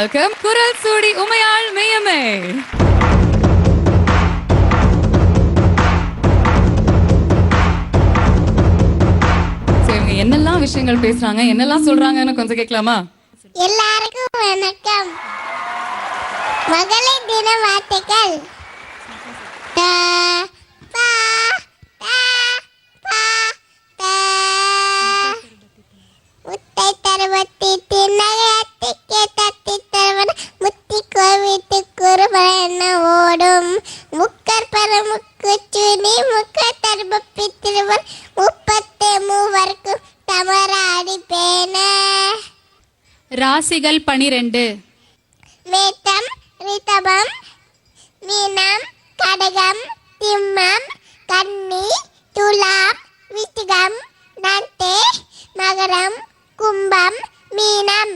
Welcome குரல் சூடி உமையாள் மெய்யமே. இவங்க என்னெல்லாம் விஷயங்கள் பேசுறாங்க? என்னெல்லாம் சொல்றாங்கன்னு கொஞ்சம் கேட்கலாமா? எல்லாருக்கும் வணக்கம். மகளிர் தின வாழ்த்துக்கள். ராசிகள் பனிரெண்டு. மேத்தம் ரிதபம் மீனம் கடகம் திம்மம் கன்னி துலாம் நந்தே மகரம் கும்பம் மீனம்.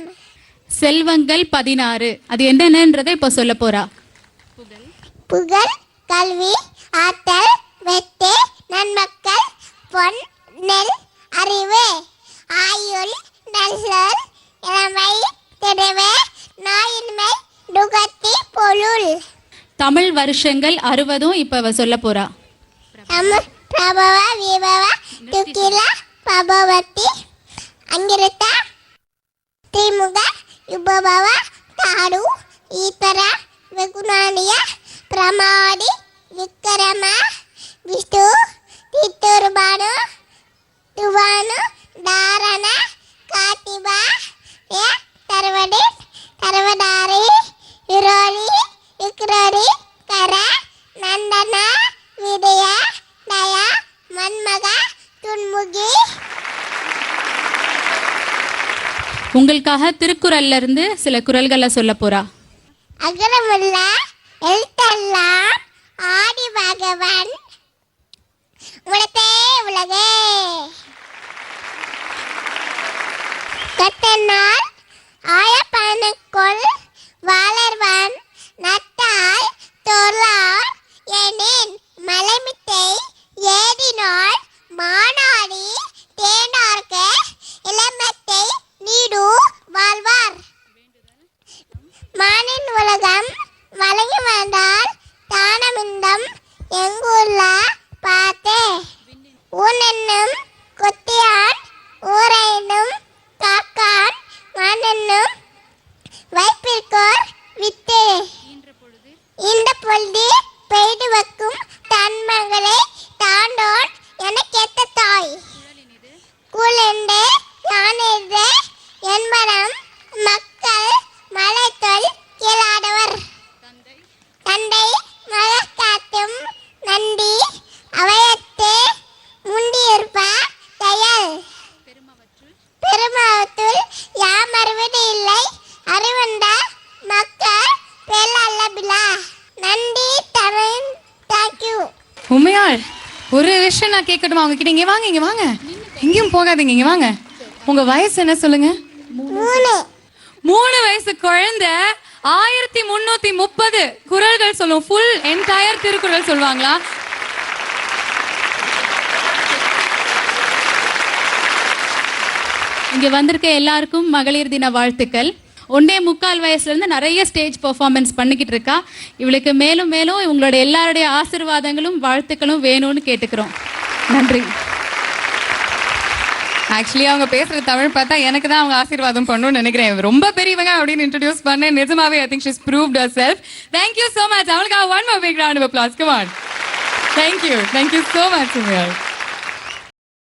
செல்வங்கள் பதினாறு. அது என்னென்னன்றதை இப்போ சொல்ல போறா. புகழ் கல்வி ஆற்றல் வெட்டு நன்மக்கள் பொன் நெல் அறிவு. திடவே நாயின்மை நுகத்தி பொருள் தமிழ் வருஷங்கள் அறுபதும் இப்போ அவ சொல்ல போறா நம்ம பிரபவ விபவ துக்கில பபவதி ಅಂಗಿರತ ತ್ರಿಮುಗ ಯುಬ್ಬಭವ ತಾಡು ಈತರ ವೆಗುನಾನಿಯ ಪ್ರಮಾಡಿ ವಿಕ್ರಮ துன்முகி. உங்களுக்காக திருக்குறள்ல இருந்து சில குறள்களை சொல்ல போறா. அகரமுள்ள எழுத்தெல்லாம் ஆதி பகவன் உலகே உலகே. கத்தனால் ஆயப்பனுக்குள் வாழர்வன் நட்டால் தொழார் எனின் மலைமிட்டை எங்குள்ள பார்த்தே. ஊனென்னும் கொத்தியான் ஊரைனும் காக்கான் மானென்னும் வைப்பிற்கோர் வித்து. இந்த பொழுது பெய்து வைக்கும் தன் மகளை உமையாள் ஒரு விஷயம் நான் கேட்கட்டுமா? அவங்க கிட்ட இங்க வாங்க இங்க வாங்க. எங்கேயும் போகாதீங்க இங்க வாங்க. உங்க வயசு என்ன சொல்லுங்க? மூணு. மூணு வயசு குழந்தை ஆயிரத்தி முன்னூத்தி முப்பது. குரல்கள் சொல்லும் ஃபுல் என்டையர் திருக்குறள் சொல்லுவாங்களா இங்க வந்திருக்க எல்லாருக்கும் மகளிர் தின வாழ்த்துக்கள். ஒன்றே முக்கால் வயசுலேருந்து நிறைய ஸ்டேஜ் பர்ஃபார்மன்ஸ் பண்ணிக்கிட்டு இருக்கா. இவளுக்கு மேலும் மேலும் இவங்களோட எல்லாருடைய ஆசீர்வாதங்களும் வாழ்த்துக்களும் வேணும்னு கேட்டுக்கிறோம். நன்றி. ஆக்சுவலி அவங்க பேசுற தமிழ் பார்த்தா எனக்கு தான் அவங்க ஆசீர்வாதம் பண்ணணும்னு நினைக்கிறேன். ரொம்ப பெரியவங்க அப்படின்னு இன்ட்ரடியூஸ் பண்ணேன். நிஜமாவே I think she's proved herself thank you so much அவளுக்கு one more big round of applause come thank you thank you so much Umaiyal